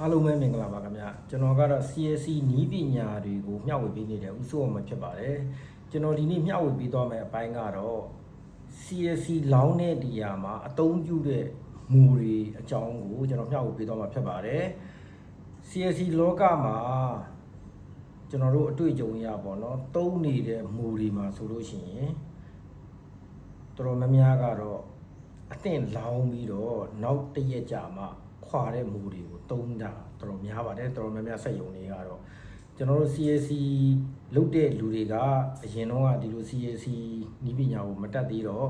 အားလုံးပဲမင်္ဂလာပါခင်ဗျကျွန်တော်ကတော့ CSC နီးပညာတွေကိုမျှဝေပေးနေတဲ့ဦးစိုးအောင်မဖြစ်ပါတယ်ကျွန်တော်ဒီနေ့မျှဝေပေးသွားမယ့်အပိုင်းကတော့ CSC လောင်းတဲ့နေရာမှာအသုံးပြုတဲ့မူတွေအကြောင်းကိုကျွန်တော်မျှဝေပေးသွားမှာဖြစ်ပါတယ် CSC လောကမှာကျွန်တော်တို့အတွေ့အကြုံရပါတော့သုံးနေတဲ့မူတွေမှာဆိုလို့ရှိရင်တော်တော်များများကတော့အသင့်လောင်းပြီးတော့နောက်တစ်ရက်ကြာမှ ခွာတဲ့မူတွေကိုသုံးတာတော်တော်များပါတယ်တော်တော်များများစက်ယုံတွေကတော့ကျွန်တော်တို့ CSC လုပ်တဲ့လူတွေကအရင်တော့ကဒီလို CSC နီးပညာကိုမတက်သေးတော့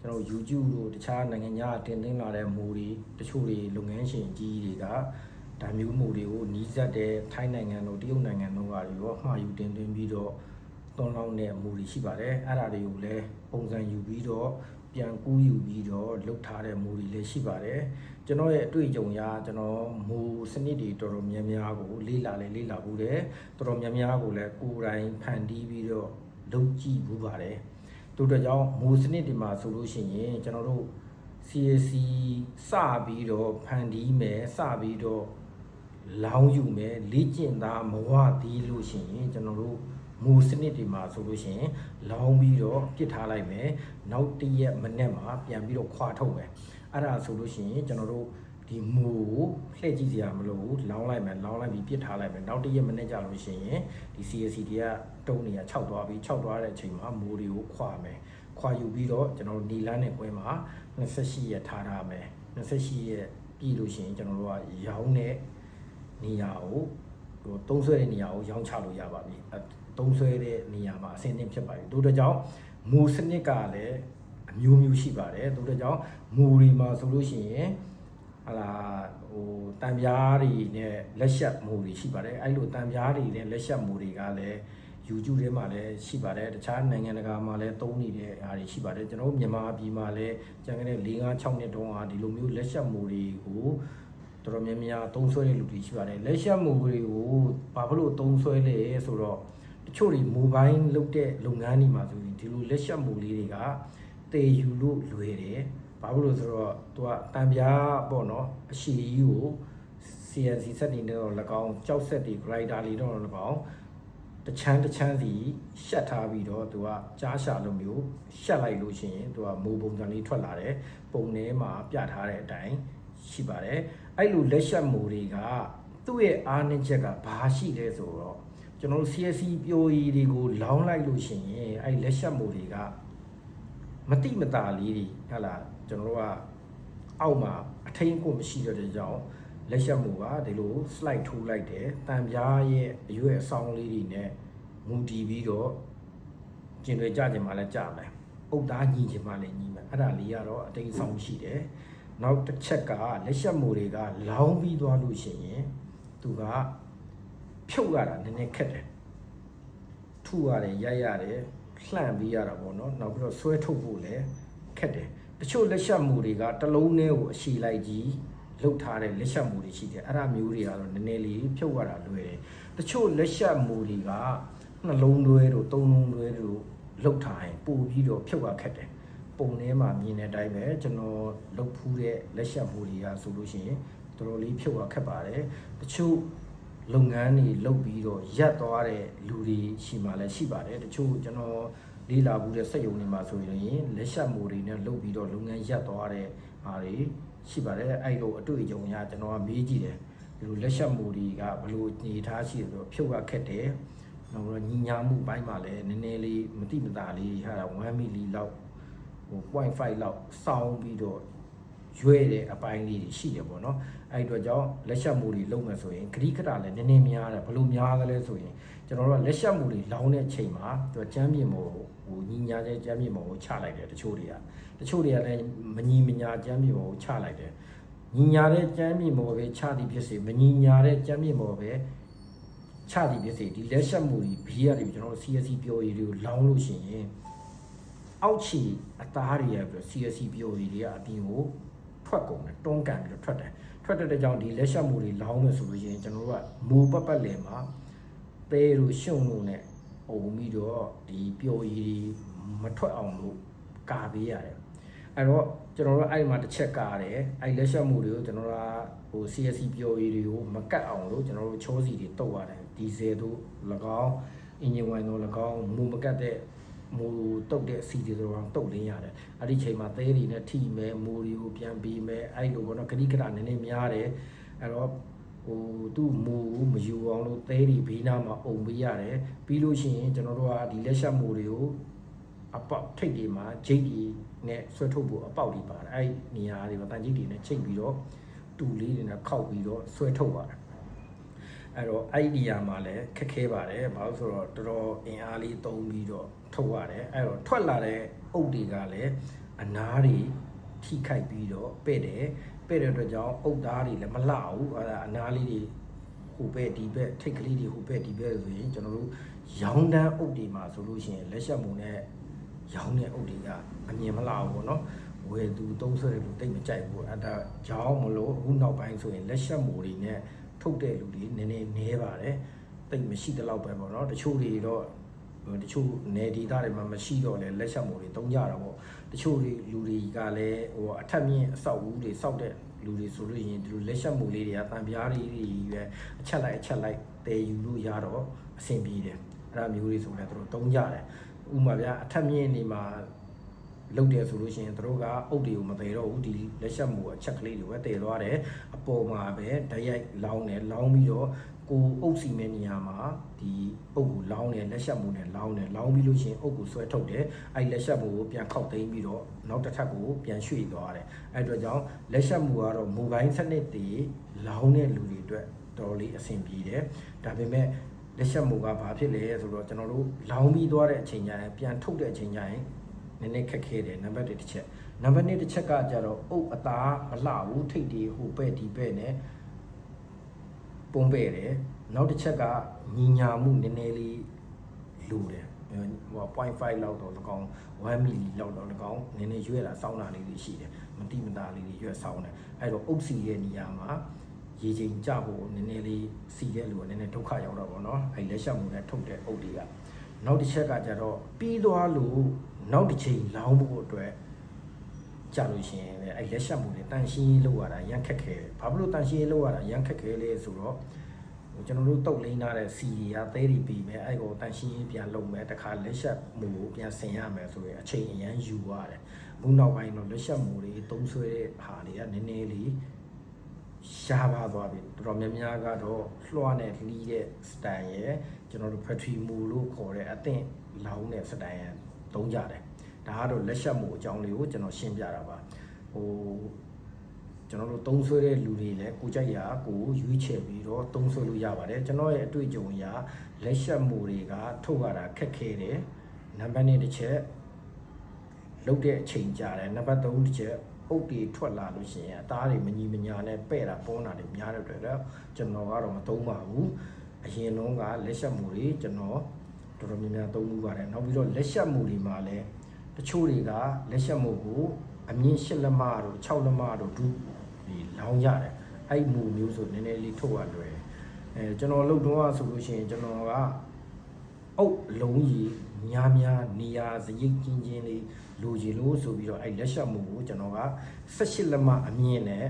ကျွန်တော် YouTube တို့တခြားနိုင်ငံခြားတင်သွင်းလာတဲ့မူတွေတချို့တွေလုပ်ငန်းရှင်ကြီးတွေကဒါမျိုးမူတွေကိုနီးစပ်တဲ့ထိုင်းနိုင်ငံတို့တရုတ်နိုင်ငံတို့ကတွေရောမှာယူတင်သွင်းပြီးတော့သွန်လောင်းတဲ့အမူတွေရှိပါတယ်အဲ့ဒါတွေကိုလည်းပုံစံယူပြီးတော့ ပြန်ကူးယူပြီးတော့လုတ်ထားတဲ့မူတွေလည်းရှိပါတယ်ကျွန်တော်ရဲ့အတွေ့အကြုံအရကျွန်တော်မူစနစ်တွေတော်တော်များများကိုလေ့လာလည်းလေ့လာဘူးတယ်တော်တော်များများကိုလည်းကိုယ်တိုင်ဖန်တီးပြီးတော့လုပ်ကြည့်ဘူးပါတယ်တို့တော့ကြောင့်မူစနစ်တွေမှာဆိုလို့ရှိရင်ကျွန်တော်တို့ CAC စပြီးတော့ဖန်တီးမယ်စပြီးတော့လောင်းယူမယ်လေ့ကျင့်သားမဝသေးလို့ရှိရင်ကျွန်တော်တို့ မူစနစ်တွေမှာဆိုလို့ရှိရင်လောင်းပြီးတော့ပြစ်ထားလိုက်မယ်နောက်တစ်ရက်မနေ့မှာပြန်ပြီးတော့ခွာထုတ်မယ်အဲ့ဒါဆိုလို့ရှိရင်ကျွန်တော်တို့ဒီမူကိုလှည့်ကြည့်စရာမလိုဘူးလောင်းလိုက်မယ်လောင်းလိုက်ပြီးပြစ်ထားလိုက်မယ်နောက်တစ်ရက်မနေ့ကြာလို့ရှိရင်ဒီ CAC တွေကတုံးနေရ6သွားပြီး6သွားတဲ့အချိန်မှာမူတွေကိုခွာမယ်ခွာယူပြီးတော့ကျွန်တော်တို့နီလန်းနဲ့ကွင်းမှာ28ရက်ထားထားမယ်28ရက်ပြီးလို့ရှိရင်ကျွန်တော်တို့ကရောင်းတဲ့နေရာကိုဟိုသုံးဆွဲတဲ့နေရာကိုရောင်းချလို့ရပါပြီအဲ သုံးဆွဲတဲ့နေရာမှာအဆင်သင့်ဖြစ်ပါပြီတို့တော့ကြောင့်မူစနစ်ကလည်းအမျိုးမျိုးရှိပါတယ်တို့တော့ကြောင့်မူဒီမှာဆိုလို့ရှိရင်ဟာလာဟိုတံပြားတွေနဲ့လက်ရှက်မူတွေရှိပါတယ်အဲ့လိုတံပြားတွေနဲ့လက်ရှက်မူတွေကလည်း YouTube ထဲမှာလည်းရှိပါတယ်တခြားနိုင်ငံတကာမှာလည်းသုံးနေတဲ့အားတွေရှိပါတယ်ကျွန်တော်တို့မြန်မာပြည်မှာလည်းကျန်ခဲ့တဲ့၄၅6နှစ်တုန်းကဒီလိုမျိုးလက်ရှက်မူတွေကိုတော်တော်များများသုံးဆွဲတဲ့လူတွေရှိပါတယ်လက်ရှက်မူတွေကိုဘာဖြစ်လို့သုံးဆွဲလဲဆိုတော့ တချို့တွေမိုဘိုင်းလုပ်တဲ့လုပ်ငန်းတွေမှာဆိုရင်ဒီလိုလက်ရှက်မူလေးတွေကတည်ယူလို့လွယ်တယ်ဘာဖြစ်လို့ဆိုတော့သူကတံပြားပေါ့နော်အရှိကြီးကို CNC စက်တွေနဲ့တော့၎င်းကြောက်ဆက်တွေ grinder လေးတော့၎င်းတချမ်းတချမ်းစီရှက်ထားပြီးတော့သူကကြားရှာလိုမျိုးရှက်လိုက်လို့ရှိရင်သူကမိုးပုံစံလေးထွက်လာတယ်ပုံထဲမှာပြထားတဲ့အတိုင်းရှိပါတယ်အဲ့လိုလက်ရှက်မိုးတွေကသူ့ရဲ့အားနည်းချက်ကဘာရှိလဲဆိုတော့ ကျွန်တော်တို့ CSC ပြိုရည်တွေကိုလောင်းလိုက်လို့ရှိရင်အဲ့လက်ရှက်မိုးတွေကမတိမတာလေးတွေဟဟလာကျွန်တော်တို့ကအောက်မှာအထိန်ကိုမရှိတော့တဲ့ကြောင့်လက်ရှက်မိုးကဒီလို slide ထိုးလိုက်တယ်တံပြားရဲ့အရွယ်အဆောင်လေးတွေနဲ့မူတည်ပြီးတော့ကျင်တွေကြကြမှာလဲကြမယ်အုတ်သားညီချင်မှလည်းညီမယ်အဲ့ဒါလေးကတော့အတိတ်ဆောင်ရှိတယ်နောက်တစ်ချက်ကလက်ရှက်မိုးတွေကလောင်းပြီးသွားလို့ရှိရင်သူက ဖြုတ်ရတာနည်းနည်းခက်တယ်ထုရတယ်ရိုက်ရတယ်လှန့်ပြီးရတာပေါ့နော်နောက်ပြီးတော့ဆွဲထုတ်ဖို့လည်းခက်တယ်တချို့လက်ရှက်မိုးတွေကတစ်လုံးနဲ့ကိုအရှိလိုက်ကြီးလုတ်ထားတဲ့လက်ရှက်မိုးတွေရှိတယ်အဲ့ဒါမျိုးတွေကတော့နည်းနည်းလေးဖြုတ်ရတာလွယ်တယ်တချို့လက်ရှက်မိုးတွေကနှလုံးသွဲတို့သုံးလုံးသွဲတို့လုတ်ထားရင်ပို့ပြီးတော့ဖြုတ်ရခက်တယ်ပုံထဲမှာမြင်တဲ့အတိုင်းပဲကျွန်တော်လုတ်ဖူးတဲ့လက်ရှက်မိုးတွေကဆိုလို့ရှိရင်တော်တော်လေးဖြုတ်ရခက်ပါတယ်တချို့ လုပ်ငန်းတွေလုပ်ပြီးတော့ရပ်သွားတဲ့လူတွေရှိမှလည်းရှိပါတယ်တချို့ကျွန်တော်လေးလာဘူးတဲ့စက်ရုံတွေမှာဆိုရင်လက်ရှက်မိုတွေနဲ့လုပ်ပြီးတော့လုပ်ငန်းရပ်သွားတဲ့ဟာတွေရှိပါတယ်အဲ့လိုအတွေ့အကြုံအရကျွန်တော်ကမေးကြည့်တယ်ဒီလိုလက်ရှက်မိုတွေကဘယ်လိုညီထားရှိတယ်ဆိုတော့ဖြုတ်ရခက်တယ်နောက်တော့ညီညာမှုပိုင်းမှာလည်းနည်းနည်းလေးမတိမတာလေးဟာ1မီလီလောက်ဟို0.5လောက်စောင်းပြီးတော့ ရွဲတဲ့အပိုင်းလေးတွေရှိတယ်ပေါ့နော်အဲ့ဒီတော့ကြောင့်လက်ရှက်မှုတွေလုံးမယ်ဆိုရင်ဂရိကတာလည်းနည်းနည်းများတယ်ဘလို့များသလဲဆိုရင်ကျွန်တော်တို့ကလက်ရှက်မှုတွေလောင်းတဲ့ချိန်မှာသူကကျမ်းပြင်မို့ဟိုညီညာတဲ့ကျမ်းပြင်မို့ကိုချလိုက်တယ်တချို့တွေကတချို့တွေကလည်းမညီမညာကျမ်းပြင်မို့ကိုချလိုက်တယ်ညီညာတဲ့ကျမ်းပြင်မို့ပဲချသည်ဖြစ်စေမညီညာတဲ့ကျမ်းပြင်မို့ပဲချသည်ဖြစ်စေဒီလက်ရှက်မှုတွေဘီးရတယ်ကျွန်တော်တို့ CSC ပြောရည်တွေကိုလောင်းလို့ရှိရင်အောက်ခြေအသားတွေရပြီး CSC ပြောရည်တွေကအပြင်ကို ထွက်ကုန်တယ်တွန်းကန်ပြီးတော့ထွက်တယ်ထွက်တဲ့ကြောင့်ဒီလက်ရှက်မှုတွေလောင်းမယ်ဆိုလို့ရှိရင်ကျွန်တော်တို့ကမူပတ်ပတ်လည်မှာသဲတို့ရှုံတို့နဲ့အုံပြီးတော့ဒီပျော်ရည်မထွက်အောင်လို့ကာပေးရတယ်အဲ့တော့ကျွန်တော်တို့အဲ့ဒီမှာတစ်ချက်ကားတယ်အဲ့လက်ချက်မှုတွေကိုကျွန်တော်တို့ကဟို CSC ပျော်ရည်တွေကိုမကတ်အောင်လို့ကျွန်တော်တို့ချောစီတွေတုတ်ရတယ်ဒီဇယ်တို့၎င်းအင်ဂျင်ဝိုင်တို့၎င်းမူမကတ်တဲ့ မူတုတ်တဲ့စီတွေဆိုတော့တုတ်လင်းရတယ်အဲ့ဒီချိန်မှာသဲတွေနဲ့ထိမယ်မူတွေကိုပြန်ပြီးမယ်အဲ့လိုပေါ့နော်ဂရိကရနည်းနည်းများတယ်အဲ့တော့ဟိုသူ့မူမယူအောင်လို့သဲတွေဘေးနားမှာအုံပေးရတယ်ပြီးလို့ရှိရင်ကျွန်တော်တို့ကဒီလက်ချက်မှုတွေကိုအပေါက်ထိတ်တွေမှာဂျိတ်တွေနဲ့ဆွဲထုတ်ဖို့အပေါက်တွေပါတယ်အဲ့ဒီနေရာတွေမှာတန်ဂျိတ်တွေနဲ့ချိတ်ပြီးတော့တူလေးတွေနဲ့ခောက်ပြီးတော့ဆွဲထုတ်ပါတယ်အဲ့တော့အဲ့ဒီနေရာမှာလည်းခက်ခဲပါတယ်ဘာလို့ဆိုတော့တော်တော်အင်အားလေးသုံးပြီးတော့ ထုတ်ရတယ်အဲ့တော့ထွက်လာတဲ့အုပ်တွေကလည်းအနားတွေထိခိုက်ပြီးတော့ပဲ့တယ်ပဲ့တဲ့အတွက်ကြောင့်အုပ်သားတွေလည်းမလှဘူးအဲ့ဒါအနားလေးတွေဟိုဘက်ဒီဘက်ထိတ်ကလေးတွေဟိုဘက်ဒီဘက်ဆိုရင်ကျွန်တော်တို့ရောင်းတန်းအုပ်တွေမှာဆိုလို့ရှိရင်လက်ချက်မှုနဲ့ရောင်းတဲ့အုပ်တွေကအမြင်မလာဘူးပေါ့နော်ဝယ်သူသုံးဆွဲတဲ့လူတိတ်မကြိုက်ဘူးအဲ့ဒါကြောင်းမလို့အခုနောက်ပိုင်းဆိုရင်လက်ချက်မှုတွေနဲ့ထုတ်တဲ့လူတွေနည်းနည်းနည်းပါတယ်တိတ်မရှိတဲ့လောက်ပဲပေါ့နော်တချို့တွေတော့ဟို တချို့နယ်ဒေသတွေမှာမရှိတော့လဲလက်ချက်မှုတွေတုံးကြတာပေါ့တချို့တွေလူတွေကလည်းဟိုအထက်မြင့်အဆောက်အဦတွေစောက်တဲ့လူတွေဆိုလို့ရင်ဒီလိုလက်ချက်မှုလေးတွေကတန်ပြားလေးတွေပဲအချက်လိုက်အချက်လိုက်တည်ယူလို့ရတော့အဆင်ပြေတယ်အဲ့ဒါမျိုးတွေဆိုလည်းသူတို့တုံးကြတယ်ဥပမာဗျာအထက်မြင့်နေမှာလုတ်တယ်ဆိုလို့ရှိရင်တို့ကအုတ်တွေကိုမသေးတော့ဘူးဒီလက်ချက်မှုအချက်ကလေးတွေပဲတည်သွားတယ်အပေါ်မှာပဲဓာတ်ရိုက်လောင်းတယ်လောင်းပြီးတော့ကို အုပ်စီမဲ့နေရာမှာဒီအုပ်ကိုလောင်းတယ်လက်ချက်မှုနဲ့လောင်းတယ်လောင်းပြီးလို့ရှိရင်အုပ်ကိုဆွဲထုတ်တယ်အဲ့လက်ချက်မှုကိုပြန်ခောက်သိမ်းပြီးတော့နောက်တစ်ထပ်ကိုပြန်ရွှေ့သွားတယ်အဲ့အတွက်ကြောင့်လက်ချက်မှုကတော့မိုဘိုင်းစနစ်တွေလောင်းတဲ့လူတွေအတွက်တော်တော်လေးအဆင်ပြေတယ်ဒါပေမဲ့လက်ချက်မှုကဘာဖြစ်လဲဆိုတော့ကျွန်တော်တို့လောင်းပြီးသွားတဲ့အချိန်ကျရင်ပြန်ထုတ်တဲ့အချိန်ကျရင်နည်းနည်းခက်ခဲတယ်နံပါတ်1တစ်ချက်နံပါတ်2တစ်ချက်ကကြတော့အုပ်အသားမလှဘူးထိတ်တွေဟိုပဲ့ဒီပဲ့နဲ့ ပုံပဲ့တယ်နောက်တစ်ချက်ကညီညာမှုနည်းနည်းလေးလိုတယ်ဟို0.5လောက်တော့၎င်း1 milli လောက်တော့၎င်းနည်းနည်းရွက်တာစောင်းတာလေးတွေရှိတယ်မတိမတာလေးတွေရွက်စောင်းတယ်အဲ့တော့အုပ်စီရဲ့နေရာမှာရေချိန်ကြဖို့နည်းနည်းလေးစီတဲ့လူကနည်းနည်းဒုက္ခရောက်တော့ဗောနော်အဲ့လက်ချက်မှုနဲ့ထုတ်တဲ့အုပ်တွေကနောက်တစ်ချက်ကကြတော့ပြီးသွားလို့နောက်တစ်ချိန်လောင်းဖို့အတွက် ကြာလို့ရှိရင်လည်းအဲ့လက်ရှက်မှုတွေတန်ရှင်းရေးလုပ်ရတာရန်ခက်ခဲတယ်။ဘာဖြစ်လို့တန်ရှင်းရေးလုပ်ရတာရန်ခက်ခဲလဲဆိုတော့ဟိုကျွန်တော်တို့တုတ်လိမ့်ထားတဲ့စီရီကသဲတွေပြီးမယ်အဲ့ကိုတန်ရှင်းရေးပြန်လုပ်မယ်တခါလက်ရှက်မှုကိုပြန်ဆင်ရမယ်ဆိုရင်အချိန်အရန်ယူရတယ်။အခုနောက်ပိုင်းတော့လက်ရှက်မှုတွေသုံးဆွဲတဲ့ဟာတွေကနည်းနည်းလေးရှားပါသွားပြီတော်တော်များများကတော့လွှားနဲ့လီးတဲ့ style ရယ်ကျွန်တော်တို့ factory မူလို့ခေါ်တဲ့အသင့်လောင်းတဲ့ style ရယ်သုံးကြတယ် ဒါကတော့လက်ချက်မှုအကြောင်းလေးကိုကျွန်တော်ရှင်းပြတာပါဟိုကျွန်တော်တို့သုံးဆွဲတဲ့လူတွေလည်းကိုကြိုက်ရာကိုရွေးချယ်ပြီးတော့သုံးဆွဲလို့ရပါတယ်ကျွန်တော်ရဲ့အတွေ့အကြုံအရလက်ချက်မှုတွေကထုတ်ရတာခက်ခဲတယ်နံပါတ်1တစ်ချက်လုတ်တဲ့အချိန်ကြာတယ်နံပါတ်3တစ်ချက်အုတ်တွေထွက်လာလို့ရှိရင်အသားတွေမညီမညာနဲ့ပဲ့တာပေါတာတွေများတဲ့အတွက်တော့ကျွန်တော်ကတော့မသုံးပါဘူးအရင်တော့ကလက်ချက်မှုတွေကျွန်တော်တော်တော်များများသုံးမှုပါတယ်နောက်ပြီးတော့လက်ချက်မှုတွေမှာလည်း တချို့တွေကလက်ချက်မှုကိုအမြင့်၈လက်မတို့6လက်မတို့ဒုဒီလောင်းရတယ်အဲ့မူမျိုးဆိုနည်းနည်းလေးထုတ်ရလွယ်အဲကျွန်တော်လုပ်တော့ဆိုလို့ရှိရင်ကျွန်တော်ကအုတ်လုံးကြီးများများနေရာစရိတ်ချင်းချင်းလေးလိုချင်လို့ဆိုပြီးတော့အဲ့လက်ချက်မှုကိုကျွန်တော်က18လက်မအမြင့်နဲ့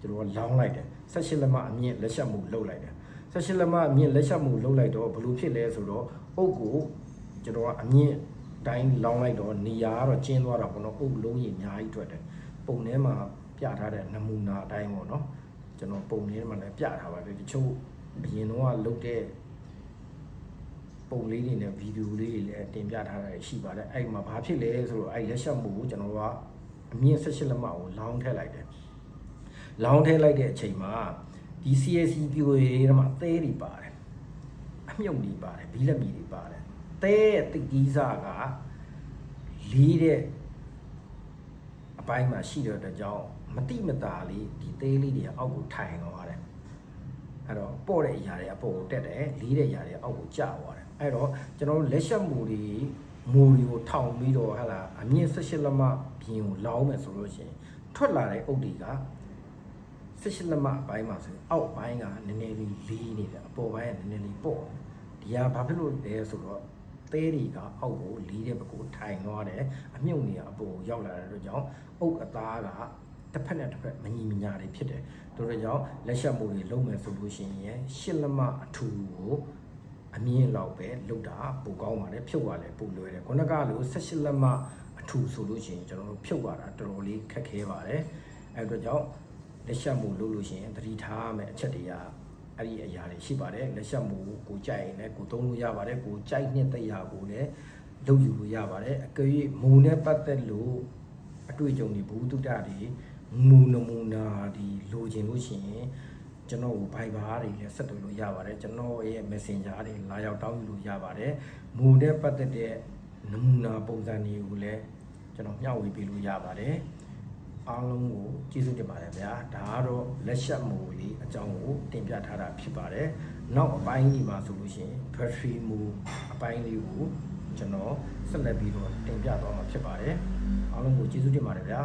ကျွန်တော်လောင်းလိုက်တယ်18လက်မအမြင့်လက်ချက်မှုလုပ်လိုက်တယ်18လက်မအမြင့်လက်ချက်မှုလုပ်လိုက်တော့ဘယ်လိုဖြစ်လဲဆိုတော့အုတ်ကိုကျွန်တော်ကအမြင့် တိုင်းလောင်းလိုက်တော့နေရာကတော့ကျင်းသွားတာပေါ့နော်အုတ်လုံးကြီးအများကြီးထွက်တယ်ပုံထဲမှာပြထားတဲ့နမူနာအတိုင်းပေါ့နော်ကျွန်တော်ပုံထဲမှာလည်းပြထားပါတယ်တချို့အရင်တော့ကလုပ်တဲ့ပုံလေးတွေနဲ့ဗီဒီယိုလေးတွေလည်းတင်ပြထားတာရှိပါတယ်အဲ့မှာဘာဖြစ်လဲဆိုတော့အဲ့လက်ချက်မှုကိုကျွန်တော်ကအမြင့်18လက်မကိုလောင်းထည့်လိုက်တယ်လောင်းထည့်လိုက်တဲ့အချိန်မှာဒီ CAC ပြိုရေးထဲမှာသဲတွေပါတယ်အမြုပ်တွေပါတယ်ဘီလက်မီတွေပါတယ် သဲရဲ့တိတ်ကြီးစားကလေးတဲ့အပိုင်းမှာရှိတဲ့အတွက်ကြောင့်မတိမတာလေးဒီသေးလေးတွေအောက်ကိုထိုင်သွားတယ်အဲ့တော့ပေါ့တဲ့အရာတွေအပေါ်ကိုတက်တယ်လေးတဲ့အရာတွေအောက်ကိုကျသွားတယ်အဲ့တော့ကျွန်တော်တို့လက်ချက်မူတွေမူတွေကိုထောင်ပြီးတော့ဟာလာအမြင့်18လက်မပြင်ကိုလောင်းမယ်ဆိုလို့ရှိရင်ထွက်လာတဲ့အုတ်တွေက18လက်မအပိုင်းမှာဆိုရင်အောက်ပိုင်းကနည်းနည်းလေးလေးနေတယ်အပေါ်ပိုင်းကနည်းနည်းလေးပေါ့ဒီဟာဘာဖြစ်လို့လဲဆိုတော့ သဲတွေကအောက်ကိုလီးတဲ့ဘက်ကိုထိုင်သွားတယ်အမြုပ်နေကအပေါ်ကိုရောက်လာတဲ့အတွက်ကြောင့်အုတ်အသားကတစ်ဖက်နဲ့တစ်ဖက်မညီမညာတွေဖြစ်တယ်တို့တို့ကြောင့်လက်ရှက်မှုတွေလုံးမယ်ဆိုလို့ရှိရင်ရှစ်လက်မအထူကိုအမြင့်လောက်ပဲလုတ်တာပိုကောင်းပါတယ်ဖြုတ်ရလဲပိုလွယ်တယ်ခုနကလို18လက်မအထူဆိုလို့ရှိရင်ကျွန်တော်တို့ဖြုတ်ရတာတော်တော်လေးခက်ခဲပါတယ်အဲအတွက်ကြောင့်လက်ရှက်မှုလုပ်လို့ရှိရင်သတိထားရမယ့်အချက်တွေက အဲ့ဒီအရာတွေရှိပါတယ်လက်ရှက်မှုကိုကြိုက်ရင်လည်းကိုသုံးလို့ရပါတယ်ကိုကြိုက်နှစ်တရားကိုလည်းလုပ်ယူလို့ရပါတယ်အကယ်၍မူနဲ့ပတ်သက်လို့အတွေ့အကြုံတွေဘူးတုတ္တတွေမူနမူနာဒီလိုချင်လို့ရှိရင်ကျွန်တော်ကို Viber တွေလည်းဆက်သွယ်လို့ရပါတယ်ကျွန်တော်ရဲ့ Messenger တွေလာရောက်တောင်းယူလို့ရပါတယ်မူနဲ့ပတ်သက်တဲ့နမူနာပုံစံတွေကိုလည်းကျွန်တော်မျှဝေပေးလို့ရပါတယ် အားလုံးကိုကျေးဇူးတင်ပါတယ်ဗျာဒါကတော့လက်ရှက်မိုးလေးအကြောင်းကိုတင်ပြထားတာဖြစ်ပါတယ်နောက်အပိုင်းကြီးမှာဆိုလို့ရှိရင် battery mode အပိုင်းလေးကိုကျွန်တော်ဆက်လက်ပြီးတော့တင်ပြသွားမှာဖြစ်ပါတယ်အားလုံးကိုကျေးဇူးတင်ပါတယ်ဗျာ